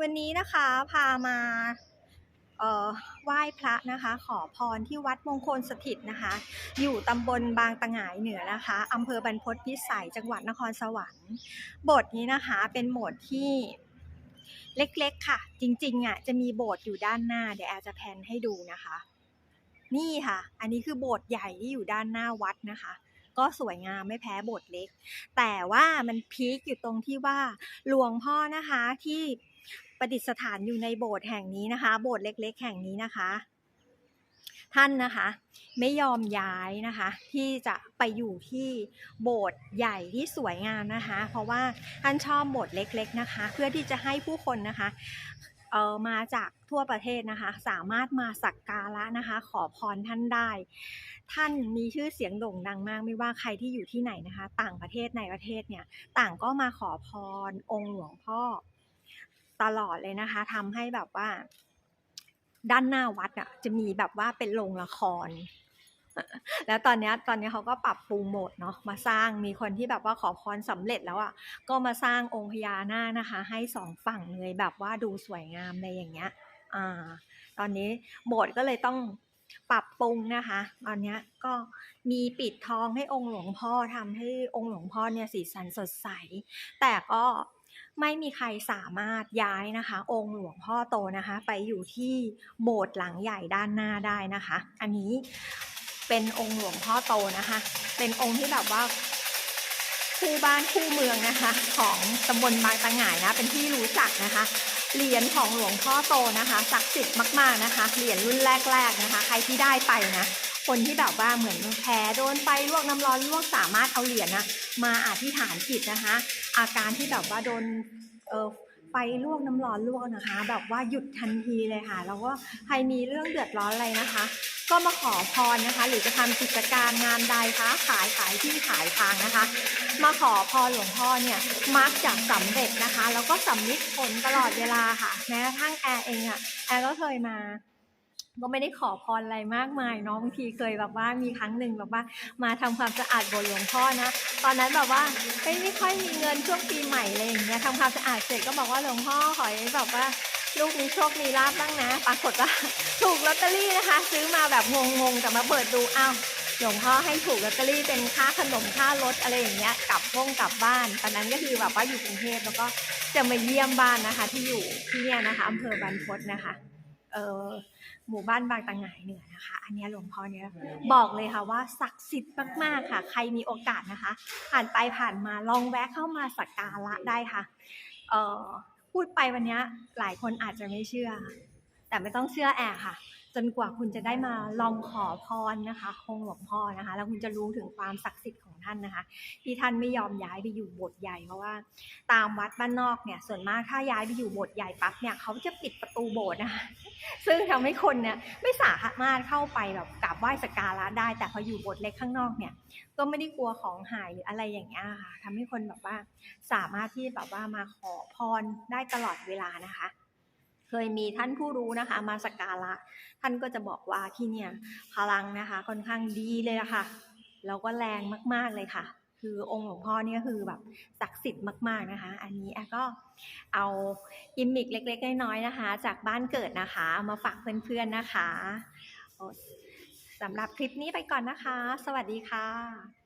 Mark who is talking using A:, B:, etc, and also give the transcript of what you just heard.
A: วันนี้นะคะพามาไหว้พระนะคะ ขอพรที่วัดมงคลสถิตนะคะ อยู่ตำบลบางตะหงายเหนือนะคะอำเภอบรรพตพิสัยจังหวัดนครสวรรค์โบสถ์นี้นะคะเป็นโบสถ์ที่เล็กๆค่ะ จริงๆอะจะมีโบสถ์อยู่ด้านหน้าเดี๋ยวแอร์จะแพนให้ดูนะคะ นี่ค่ะ อันนี้คือโบสถ์ใหญ่ที่อยู่ด้านหน้าวัดนะคะก็สวยงามไม่แพ้โบสถ์เล็ก แต่ว่ามันพีคอยู่ตรงที่ว่าหลวงพ่อนะคะที่ ประดิษฐานอยู่ในโบสถ์แห่งนี้นะคะ โบสถ์เล็ก ๆ แห่งนี้นะคะ ท่านนะคะ ไม่ยอมย้ายนะคะ ที่จะไปอยู่ที่โบสถ์ใหญ่ที่สวยงามนะคะ เพราะว่าท่านชอบโบสถ์เล็ก ๆ นะคะ เพื่อที่จะให้ผู้คนนะคะเออมาจากทั่วประเทศนะคะ สามารถมาสักการะนะคะ ขอพรท่านได้ ท่านมีชื่อเสียงโด่งดังมาก ไม่ว่าใครที่อยู่ที่ไหนนะคะ ต่างประเทศในประเทศเนี่ย ต่างก็มาขอพรองค์หลวงพ่อ ตลอดเลยนะคะทำให้แบบว่า ด้านหน้าวัดอะ จะมีแบบว่าเป็นโรงละคร แล้วตอนนี้ตอนนี้เขาก็ปรับปรุงโหมดเนาะมาสร้างมีคนที่แบบว่าขอพรสำเร็จแล้วอะ ก็มาสร้างองค์พญานาคนะคะ ให้สองฝั่งเลยแบบว่าดูสวยงามในอย่างเงี้ย อ่า ตอนนี้โบสถ์ก็เลยต้องปรับปรุงนะคะ ตอนนี้ก็มีปิดทองให้องค์หลวงพ่อทำให้องค์หลวงพ่อเนี่ยสีสันสดใส แต่ก็ ไม่มีใครสามารถย้ายนะคะ องค์หลวงพ่อโตนะคะ ไปอยู่ที่โบสถ์หลังใหญ่ด้านหน้าได้นะคะ อันนี้เป็นองค์หลวงพ่อโตนะคะ เป็นองค์ที่แบบว่าคู่บ้านคู่เมืองนะคะ ของตำบลบางตะหง่ายนะเป็นที่รู้จักนะคะเหรียญของหลวงพ่อโตนะคะศักดิ์สิทธิ์มากๆนะคะเหรียญรุ่นแรก ๆนะคะ ใครที่ได้ไปนะคนที่แบบว่าเหมือนแพ้โดนไฟลวกน้ำร้อนลวกสามารถเอาเหรียญนะมาอธิษฐานจิตนะคะ อาการที่แบบว่าโดนเออไฟลวกน้ำร้อนลวกนะคะ แบบว่าหยุดทันทีเลยค่ะ แล้วก็ใครมีเรื่องเดือดร้อนอะไรนะคะ ก็มาขอพรนะคะ หรือจะทำกิจการงานใดคะขายขายที่ขายทางนะคะ มาขอพรหลวงพ่อเนี่ยมักจะสำเร็จนะคะ แล้วก็สำลิดผลตลอดเวลาค่ะ แม้กระทั่งแอร์เองอะแอร์ก็เคยมา ก็ไม่ได้ขอพรอะไรมากมายเนาะบางทีเคยแบบว่ามีครั้งหนึ่งแบบว่า มาทำความสะอาดโบสถ์หลวงพ่อนะ ตอนนั้นแบบว่าไม่ไม่ค่อยมีเงินช่วงปีใหม่อะไรอย่างเงี้ยทำความสะอาดเสร็จก็บอกว่าหลวงพ่อขอให้แบบว่าลูกมีโชคมีลาบบ้างนะ ปรากฏว่าถูกลอตเตอรี่นะคะ ซื้อมาแบบงงๆแต่มาเปิดดูอ้าวหลวงพ่อให้ถูกลอตเตอรี่เป็นค่าขนมค่ารถอะไรอย่างเงี้ยกลับห้องกลับบ้านตอนนั้นก็คือแบบว่าอยู่กรุงเทพแล้วก็จะมาเยี่ยมบ้านนะคะ ที่อยู่ที่เนี่ยนะคะอำเภอบรรพตนะคะ หมู่บ้านบางตะหงายเหนือนะคะ อันนี้หลวงพ่อเนี่ยบอกเลยค่ะว่าศักดิ์สิทธิ์มากๆค่ะ ใครมีโอกาสนะคะ ผ่านไปผ่านมาลองแวะเข้ามาสักการะได้ค่ะเออพูดไปวันนี้หลายคนอาจจะไม่เชื่อ แต่ไม่ต้องเชื่อแอร์ค่ะ จนกว่าคุณจะได้มาลองขอพรนะคะองหลวงพ่อนะคะ แล้วคุณจะรู้ถึงความศักดิ์สิทธิ์ของท่านนะคะ ที่ท่านไม่ยอมย้ายไปอยู่โบสถ์ใหญ่เพราะว่า ตามวัดบ้านนอกเนี่ย ส่วนมากถ้าย้ายไปอยู่โบสถ์ใหญ่ปั๊บเนี่ยเขาจะปิดประตูโบสถ์นะคะซึ่งทำให้คนเนี่ยไม่สามารถเข้าไปแบบกราบไหว้สักการะได้ แต่พออยู่โบสถ์เล็กข้างนอกเนี่ย ก็ไม่ได้กลัวของหายหรืออะไรอย่างเงี้ยค่ะทำให้คนแบบว่าสามารถที่แบบว่ามาขอพรได้ตลอดเวลานะคะ เคยมีท่านผู้รู้นะคะ มาสักการะ ท่านก็จะบอกว่าที่เนี่ยพลังนะคะ ค่อนข้างดีเลยละค่ะแล้วก็แรงมาก ๆเลยค่ะ คือองค์หลวงพ่อเนี่ยคือแบบศักดิ์สิทธิ์มาก ๆนะคะ อันนี้แอก็เอากิมมิกเล็ก ๆ น้อยๆนะคะ จากบ้านเกิดนะคะมาฝากเพื่อนๆนะคะสำหรับคลิปนี้ไปก่อนนะคะ สวัสดีค่ะ